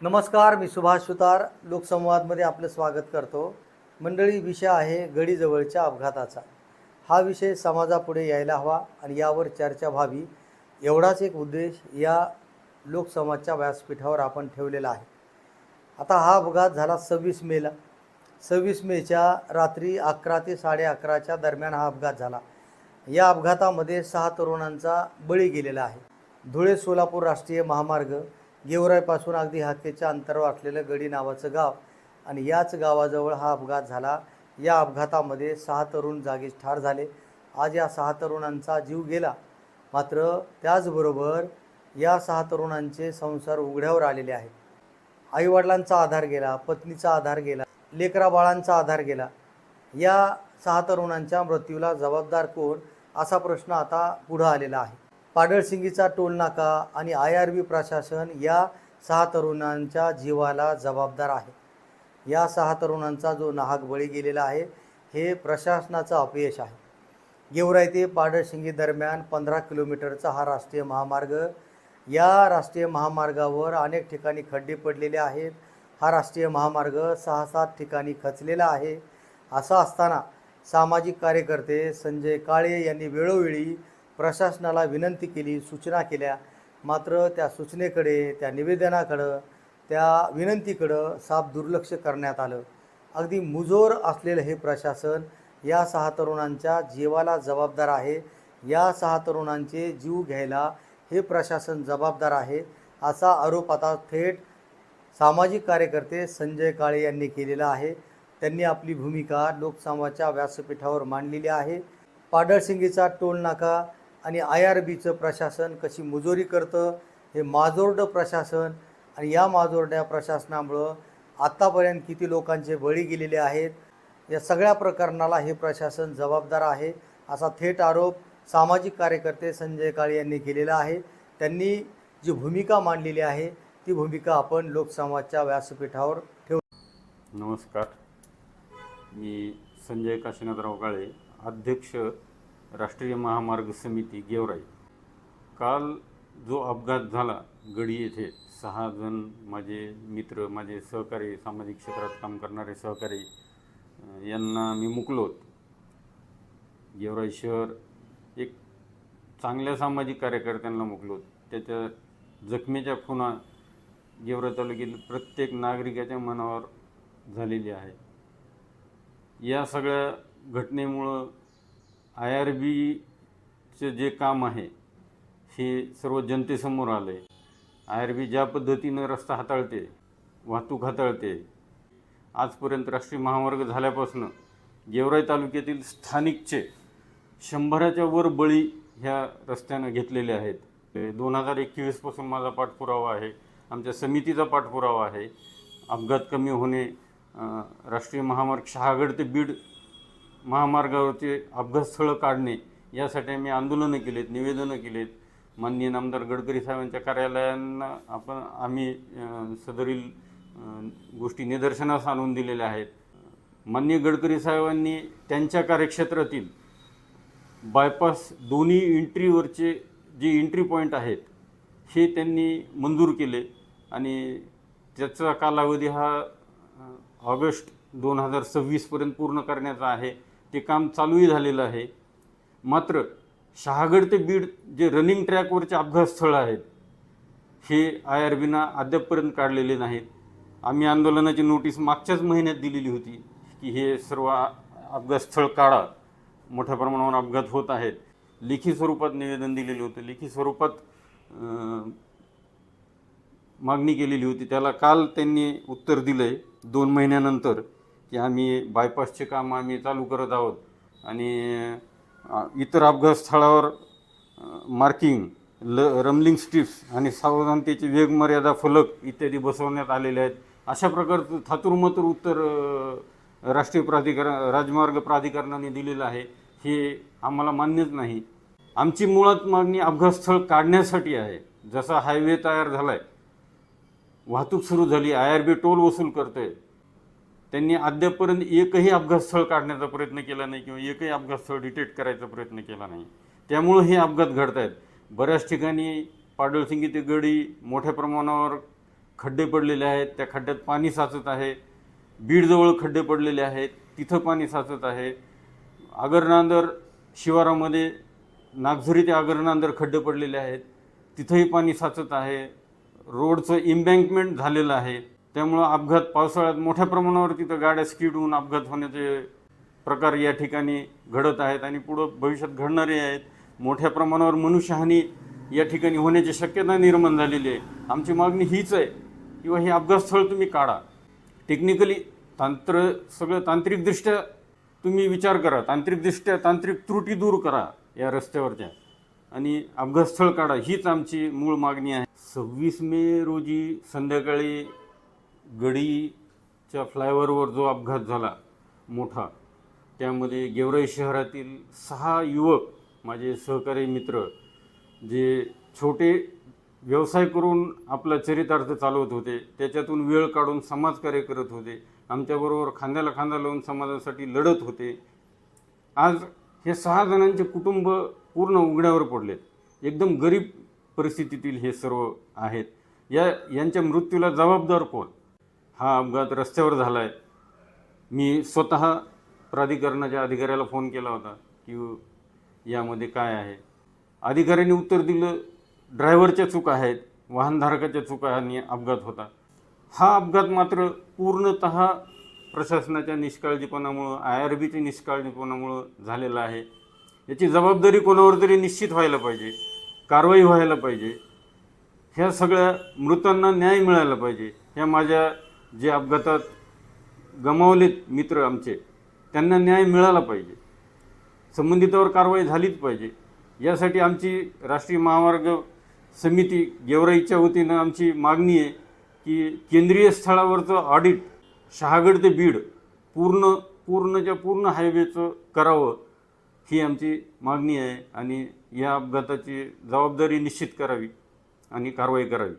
नमस्कार मी सुभाष सुतार. लोकसंवादमध्ये आपलं स्वागत करतो. मंडळी विषय आहे गडीजवळच्या अपघाताचा. हा विषय समाजापुढे यायला हवा आणि यावर चर्चा व्हावी. एवढाच एक उद्देश या लोकसंवादच्या व्यासपीठावर आपण ठेवलेला आहे. आता हा अपघात झाला सव्वीस मेला सव्वीस मेच्या रात्री अकरा ते साडे अकराच्या दरम्यान हा अपघात झाला. या अपघातामध्ये सहा तरुणांचा बळी गेलेला आहे. धुळे सोलापूर राष्ट्रीय महामार्ग गेवरायपासून अगदी हाकेच्या अंतरावर असलेलं गडी नावाचं गाव आणि याच गावाजवळ हा अपघात झाला. या अपघातामध्ये सहा तरुण जागीच ठार झाले. आज या सहा तरुणांचा जीव गेला. मात्र त्याचबरोबर या सहा तरुणांचे संसार उघड्यावर आलेले आहेत आईवडिलांचा आधार गेला पत्नीचा आधार गेला लेकरा बाळांचा आधार गेला. या सहा तरुणांच्या मृत्यूला जबाबदार कोण? असा प्रश्न आता पुढं आलेला आहे. पाडळसिंगीचा टोलनाका आणि आय आर बी प्रशासन या सहा तरुणांच्या जीवाला जबाबदार आहे. या सहा तरुणांचा जो नाहक बळी गेलेला आहे हे प्रशासनाचं अपयश आहे. गेवराई ते पाडळशिंगी दरम्यान पंधरा किलोमीटरचा हा राष्ट्रीय महामार्ग या राष्ट्रीय महामार्गावर अनेक ठिकाणी खड्डे पडलेले आहेत. हा राष्ट्रीय महामार्ग सहा सात ठिकाणी खचलेला आहे. असं असताना सामाजिक कार्यकर्ते संजय काळे यांनी वेळोवेळी प्रशासनाला विनंती केली सूचना केल्या. मात्र त्या सूचनेकडे त्या निवेदनाकडं त्या विनंतीकडं साफ दुर्लक्ष करण्यात आलं. अगदी मुजोर असलेलं हे प्रशासन या सहा तरुणांच्या जीवाला जबाबदार आहे. या सहा तरुणांचे जीव घ्यायला हे प्रशासन जबाबदार आहे असा आरोप आता थेट सामाजिक कार्यकर्ते संजय काळे यांनी केलेला आहे. त्यांनी आपली भूमिका लोकसंवादच्या व्यासपीठावर मांडलेली आहे. पाडळसिंगीचा टोल नाका आणि आय आर बीचं प्रशासन कशी मुजोरी करतं हे माजोर्ड प्रशासन आणि या माजोर्ड्या प्रशासनामुळं आत्तापर्यंत किती लोकांचे बळी गेलेले आहेत या सगळ्या प्रकरणाला हे प्रशासन जबाबदार आहे असा थेट आरोप सामाजिक कार्यकर्ते संजय काळे यांनी केलेला आहे. त्यांनी जी भूमिका मांडलेली आहे ती भूमिका आपण लोकसंवादच्या व्यासपीठावर ठेवू. नमस्कार. मी संजय काशीनाथराव काळे अध्यक्ष राष्ट्रीय महामार्ग समिती गेवराई. काल जो अपघात झाला गडी येथे सहा जण माझे मित्र माझे सहकारी सामाजिक क्षेत्रात काम करणारे सहकारी यांना मी मुकलोत गेवराई शहर एक चांगल्या सामाजिक कार्यकर्त्यांना मुकलोत त्याच्या जखमेच्या खुणा गेवराई तालुक्यातील प्रत्येक नागरिकाच्या मनावर झालेली आहे. या सगळ्या घटनेमुळं आय आर बीचं जे काम आहे हे सर्व जनतेसमोर आलं आहे आय आर बी ज्या पद्धतीनं रस्ता हाताळते वाहतूक हाताळते आजपर्यंत राष्ट्रीय महामार्ग झाल्यापासून गेवराई तालुक्यातील स्थानिकचे शंभराच्या वर बळी ह्या रस्त्यानं घेतलेले आहेत. दोन हजार एकवीसपासून माझा पाठपुरावा आहे आमच्या समितीचा पाठपुरावा आहे. अपघात कमी होणे राष्ट्रीय महामार्ग शहागड ते बीड महामार्गावरचे अपघातस्थळं काढणे यासाठी आम्ही आंदोलनं केलेत निवेदनं केलेत. माननीय नामदार गडकरी साहेबांच्या कार्यालयांना आपण आम्ही सदरील गोष्टी निदर्शनास आणून दिलेल्या आहेत. माननीय गडकरी साहेबांनी त्यांच्या कार्यक्षेत्रातील बायपास दोन्ही एंट्रीवरचे जे एंट्री पॉईंट आहेत हे त्यांनी मंजूर केले आणि त्याचा कालावधी हा ऑगस्ट दोन हजार सव्वीसपर्यंत पूर्ण करण्याचा आहे. ते काम चालूही झालेलं आहे. मात्र शहागड ते बीड जे रनिंग ट्रॅकवरचे अपघात स्थळं आहेत हे आय आर बीना अद्यापपर्यंत काढलेले नाहीत. आम्ही आंदोलनाची नोटीस मागच्याच महिन्यात दिलेली होती की हे सर्व अपघातस्थळ अपघात स्थळ काढा. मोठ्या प्रमाणावर अपघात होत आहेत. लेखी स्वरूपात निवेदन दिलेलं होतं. लेखी स्वरूपात मागणी केलेली होती. त्याला काल त्यांनी उत्तर दिलं आहे दोन महिन्यानंतर की आम्ही बायपासचे काम आम्ही चालू करत आहोत. आणि इतर अपघात स्थळावर मार्किंग ल रमलिंग स्ट्रिप्स आणि सावधानतेचे वेगमर्यादा फलक इत्यादी बसवण्यात आलेले आहेत. अशा प्रकारचं थातुरमतुर उत्तर राष्ट्रीय प्राधिकरण राजमार्ग प्राधिकरणाने दिलेलं आहे. हे आम्हाला मान्यच नाही. आमची मुळात मागणी अपघात स्थळ काढण्यासाठी आहे. जसा हायवे तयार झाला आहे वाहतूक सुरू झाली आय आर बी टोल वसूल करते त्यांनी अद्यापपर्यंत एकही अपघात स्थळ काढण्याचा प्रयत्न केला नाही किंवा एकही अपघात स्थळ डिटेक्ट करायचा प्रयत्न केला नाही. त्यामुळं हे अपघात घडत आहेत बऱ्याच ठिकाणी पाडळसिंगी ते गडी मोठ्या प्रमाणावर खड्डे पडलेले आहेत. त्या खड्ड्यात पाणी साचत आहे. बीडजवळ खड्डे पडलेले आहेत. तिथं पाणी साचत आहे. आगरनांदर शिवारामध्ये नागझरी ते आगरनांदर खड्डे पडलेले आहेत. तिथंही पाणी साचत आहे. रोडचं इम्बँकमेंट झालेलं आहे. त्यामुळं अपघात पावसाळ्यात मोठ्या प्रमाणावर तिथं गाड्या स्किड होऊन अपघात होण्याचे प्रकार या ठिकाणी घडत आहेत आणि पुढं भविष्यात घडणारे आहेत. मोठ्या प्रमाणावर मनुष्यहानी या ठिकाणी होण्याची शक्यता निर्माण झालेली आहे. आमची मागणी हीच आहे किंवा हे अपघातस्थळ तुम्ही काढा. टेक्निकली तांत्र सगळं तांत्रिकदृष्ट्या तुम्ही विचार करा. तांत्रिकदृष्ट्या तांत्रिक त्रुटी दूर करा या रस्त्यावरच्या. आणि अपघातस्थळ काढा. हीच आमची मूळ मागणी आहे. सव्वीस मे रोजी संध्याकाळी गडीच्या फ्लायओव्हरवर जो अपघात झाला मोठा त्यामध्ये गेवराई शहरातील सहा युवक माझे सहकारी मित्र जे छोटे व्यवसाय करून आपला चरितार्थ चालवत होते त्याच्यातून वेळ काढून समाजकार्य करत होते आमच्याबरोबर खांद्याला खांदा लावून समाजासाठी लढत होते. आज हे सहा जणांचे कुटुंब पूर्ण उघड्यावर पडलेत. एकदम गरीब परिस्थितीतील हे सर्व आहेत. या यांच्या मृत्यूला जबाबदार कोण? हा अपघात रस्त्यावर झाला आहे मी स्वतः प्राधिकरणाच्या अधिकाऱ्याला फोन केला होता की यामध्ये काय आहे. अधिकाऱ्यांनी उत्तर दिलं ड्रायव्हरच्या चुका आहेत वाहनधारकाच्या चुकांनी अपघात होता. हा अपघात मात्र पूर्णत प्रशासनाच्या निष्काळजीपणामुळं आय आर बीच्या निष्काळजीपणामुळं झालेला आहे. याची जबाबदारी कोणावर तरी निश्चित व्हायला पाहिजे कारवाई व्हायला पाहिजे. ह्या सगळ्या मृतांना न्याय मिळायला पाहिजे. ह्या माझ्या जे अपघातात गमावलेत मित्र आमचे त्यांना न्याय मिळाला पाहिजे. संबंधितावर कारवाई झालीच पाहिजे. यासाठी आमची राष्ट्रीय महामार्ग समिती गेवराईच्या वतीनं आमची मागणी आहे की केंद्रीय स्थळावरचं ऑडिट शहागड ते बीड पूर्ण पूर्णच्या पूर्ण हायवेचं करावं ही आमची मागणी आहे आणि या अपघाताची जबाबदारी निश्चित करावी आणि कारवाई करावी.